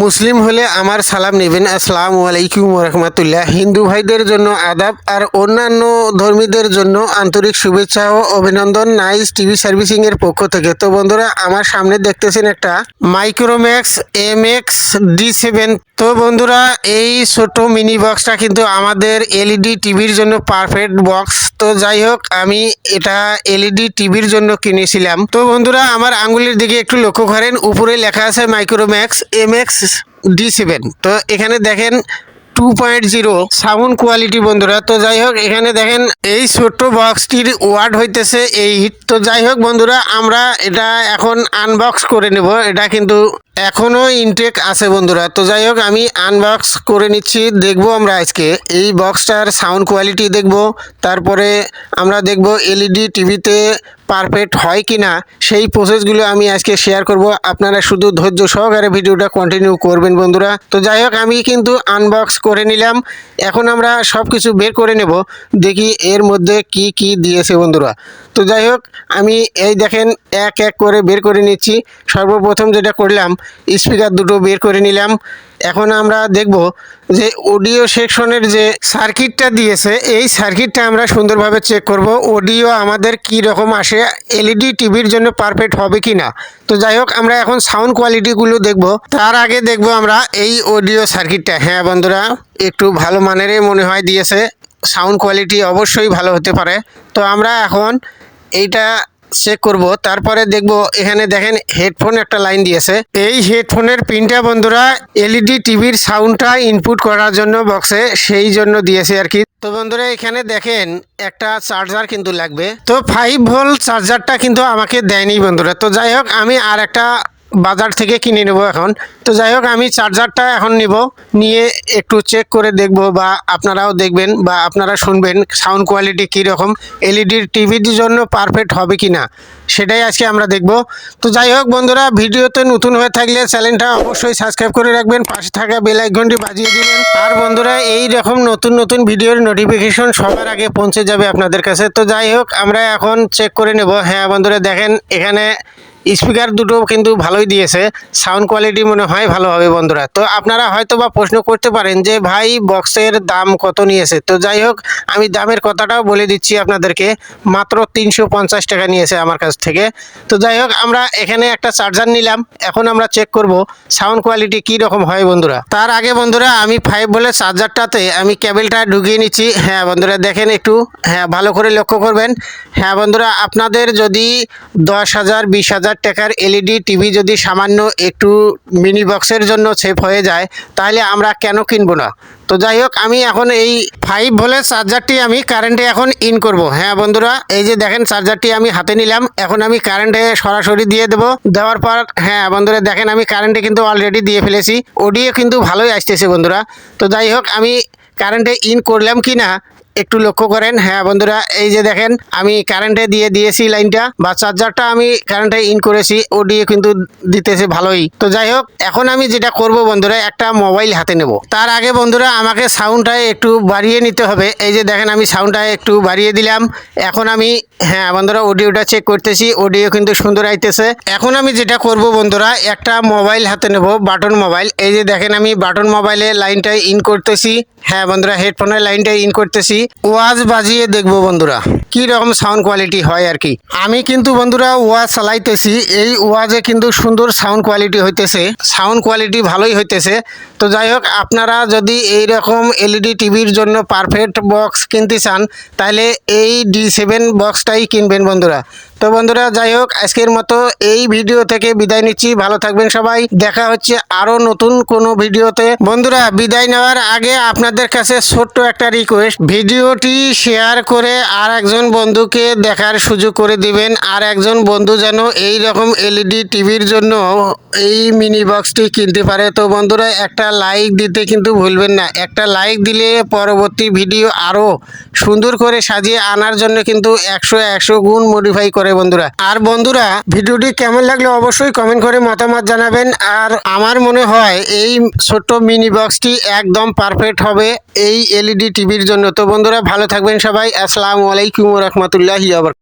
মুসলিম হলে আমার সালাম নেবেন। আসসালাম আলাইকুম রহমতুল্লাহ। হিন্দু ভাইদের জন্য আদাব আর অন্যান্য ধর্মীদের জন্য আন্তরিক শুভেচ্ছা ও অভিনন্দন নাইস টিভি সার্ভিসিং এর পক্ষ থেকে। তো বন্ধুরা, আমার সামনে দেখতেছেন একটা Micromax M X D seven তো বন্ধুরা, এই ছোট মিনি বক্সটা কিন্তু আমাদের এলইডি টিভির জন্য পারফেক্ট বক্স তো যাই হোক, আমি এটা এলইডি টিভির জন্য কিনেছিলাম। তো বন্ধুরা, আমার আঙ্গুলের দিকে একটু লক্ষ্য করেন। উপরে লেখা আছে Micromax M X D seven তো এখানে দেখেন two point zero sound quality বন্ধুরা। তো যাই হোক, এখানে দেখেন এই ছোট্ট বক্সটির ওয়ার্ড হইতেছে এই। তো যাই হোক বন্ধুরা, আমরা এটা এখন আনবক্স করে নেব। এটা কিন্তু এখনও ইনটেক আছে বন্ধুরা। তো যাই হোক, আমি আনবক্স করে নিচ্ছি। দেখব আমরা আজকে। এই বক্সটার সাউন্ড কোয়ালিটি দেখব। তারপরে আমরা দেখব এলইডি টিভিতে পারফেক্ট হয় কি না সেই প্রসেসগুলো আমি আজকে শেয়ার করব। আপনারা শুধু ধৈর্য সহকারে ভিডিওটা কন্টিনিউ করবেন বন্ধুরা। তো যাই হোক, আমি কিন্তু আনবক্স করে নিলাম। এখন আমরা সব কিছু বের করে নেব। দেখি এর মধ্যে কি কি দিয়েছে বন্ধুরা। তো যাই হোক, আমি এই দেখেন, এক এক করে বের করে নিচ্ছি। সর্বপ্রথম যেটা করলাম স্পিকার দুটো বের করে নিলাম। এখন আমরা দেখব যে অডিও সেকশনের যে সার্কিটটা দিয়েছে, এই সার্কিটটা আমরা সুন্দরভাবে চেক করব। অডিও আমাদের কি রকম আসে, এলইডি, টিভির জন্য পারফেক্ট হবে কি না তো যাই হোক, আমরা এখন সাউন্ড কোয়ালিটিগুলো দেখব। তার আগে দেখব আমরা এই অডিও সার্কিটটা। হ্যাঁ বন্ধুরা, একটু ভালো মানেরই মনে হয় দিয়েছে। সাউন্ড কোয়ালিটি অবশ্যই ভালো হতে পারে। তো আমরা এখন এইটা চেক করব। তারপরে দেখব, এখানে দেখেন হেডফোন একটা লাইন দিয়েছে। এই হেডফোনের পিনটা বন্ধুরা এলইডি টিভির সাউন্ডটা ইনপুট করার জন্য বক্সে সেই জন্য দিয়েছে আর কি। তো বন্ধুরা, এখানে দেখেন একটা চার্জার কিন্তু লাগবে। তো ফাইভ ভোল্ট চার্জারটা কিন্তু আমাকে দেয়নি বন্ধুরা। তো যাই হোক, আমি আর একটা বাজার থেকে কিনে নেব এখন। তো যাই হোক, আমি চার্জারটা এখন নিব। নিয়ে একটু চেক করে দেখব বা আপনারাও দেখবেন বা আপনারা শুনবেন সাউন্ড কোয়ালিটি কীরকম এলইডির টিভির জন্য পারফেক্ট হবে কি না সেটাই আজকে আমরা দেখব। তো যাই হোক বন্ধুরা, ভিডিওতে নতুন হয়ে থাকলে চ্যানেলটা অবশ্যই সাবস্ক্রাইব করে রাখবেন, পাশে থাকা বেল আইকনটি বাজিয়ে দিবেন। আর বন্ধুরা, এই রকম নতুন নতুন ভিডিওর নোটিফিকেশন সবার আগে পৌঁছে যাবে আপনাদের কাছে। তো যাই হোক, আমরা এখন চেক করে নেব। হ্যাঁ বন্ধুরা, দেখেন এখানে স্পিকার দুটো কিন্তু ভালোই দিয়েছে। সাউন্ড কোয়ালিটি মনে হয় ভালো হবে বন্ধুরা। তো আপনারা হয়তো বা প্রশ্ন করতে পারেন যে, ভাই, বক্সের দাম কত নিয়েছে? তো যাই হোক, আমি দামের কথাটাও বলে দিচ্ছি আপনাদেরকে। মাত্র তিনশো পঞ্চাশ টাকা নিয়েছে আমার কাছ থেকে। তো যাই হোক, আমরা এখানে একটা চার্জার নিলাম। এখন আমরা চেক করব সাউন্ড কোয়ালিটি কী রকম হয় বন্ধুরা। তার আগে বন্ধুরা, আমি ফাইভ বলে চার্জারটাতে আমি কেবেলটা ঢুকিয়ে নিচ্ছি। হ্যাঁ বন্ধুরা, দেখেন একটু। হ্যাঁ ভালো করে লক্ষ্য করবেন। হ্যাঁ বন্ধুরা, আপনাদের যদি দশ হাজার, বিশ হাজার টাকার এলইডি টিভি যদি সামান্য একটু মিনি বক্সের জন্য সেফ হয়ে যায়, তাহলে আমরা কেন কিনবো না? তো যাই হোক, আমি এখন এই ফাইভ ভোল্টের চার্জারটি আমি কারেন্টে এখন ইন করব। হ্যাঁ বন্ধুরা, এই যে দেখেন চার্জারটি আমি হাতে নিলাম। এখন আমি কারেন্টে সরাসরি দিয়ে দেবো। দেওয়ার পর হ্যাঁ বন্ধুরা, দেখেন আমি কারেন্টে কিন্তু অলরেডি দিয়ে ফেলেছি। অডিও কিন্তু ভালোই আসতেছে বন্ধুরা। তো যাই হোক, আমি কারেন্টে ইন করলাম কি না একটু লক্ষ্য করেন। হ্যাঁ বন্ধুরা, এই যে দেখেন, আমি কারেন্টে দিয়ে দিয়েছি লাইনটা বা চার্জারটা আমি কারেন্টে ইন করেছি ওডিও কিন্তু দিতেছে ভালোই। তো যাই হোক, এখন আমি যেটা করব বন্ধুরা, একটা মোবাইল হাতে নেব। তার আগে বন্ধুরা, আমাকে সাউন্ডটা একটু বাড়িয়ে নিতে হবে। এই যে দেখেন, আমি সাউন্ডটা একটু বাড়িয়ে দিলাম। এখন আমি হ্যাঁ বন্ধুরা অডিওটা চেক করতেছি অডিও কিন্তু সুন্দর আইতেছে। এখন আমি যেটা করব বন্ধুরা, একটা মোবাইল হাতে নেব বাটন মোবাইল এই যে দেখেন, আমি বাটন মোবাইলে লাইনটা ইন করতেছি। হ্যাঁ বন্ধুরা হেডফোনের লাইনটা ইন করতেছি। ওয়াজ বাজিয়ে দেখব বন্ধুরা। কি রকম সাউন্ড কোয়ালিটি হয় আর কি? আমি কিন্তু বন্ধুরা ওয়াজ চালাইতেছি, এই ওয়াজে কিন্তু সুন্দর সাউন্ড কোয়ালিটি হইতেছে সাউন্ড কোয়ালিটি ভালোই হইতেছে। তো যাই হোক, আপনারা যদি এই রকম এলইডি টিভির জন্য পারফেক্ট বক্স কিনতে চান, তাহলে এই ডি সেভেন বক্সটাই কিনবেন বন্ধুরা। তো বন্ধুরা, যাই হোক, আজকের মতো এই ভিডিও থেকে বিদায় নিচ্ছি। ভালো থাকবেন সবাই। দেখা হচ্ছে আরও নতুন কোনো ভিডিওতে। বন্ধুরা, বিদায় নেওয়ার আগে আপনাদের কাছে ছোট্ট একটা রিকোয়েস্ট ভিডিওটি শেয়ার করে আর একজন বন্ধুকে দেখার সুযোগ করে দিবেন আর একজন বন্ধু যেন এই রকম এলইডি টিভির জন্য এই মিনি বক্সটি কিনতে পারে। তো বন্ধুরা, একটা লাইক দিতে কিন্তু ভুলবেন না। একটা লাইক দিলে পরবর্তী ভিডিও আরও সুন্দর করে সাজিয়ে আনার জন্য কিন্তু একশো একশো গুণ মডিফাই করে বন্ধুরা। আর বন্ধুরা ভিডিওটি কেমন লাগল অবশ্যই কমেন্ট করে মতামত জানাবেন। আর আমার মনে হয় এই ছোট্ট মিনি বক্সটি একদম পারফেক্ট হবে এই এলইডি টিভির জন্য। তো বন্ধুরা, ভালো থাকবেন সবাই। আসসালামু আলাইকুম রহমতুল্লাহি আবার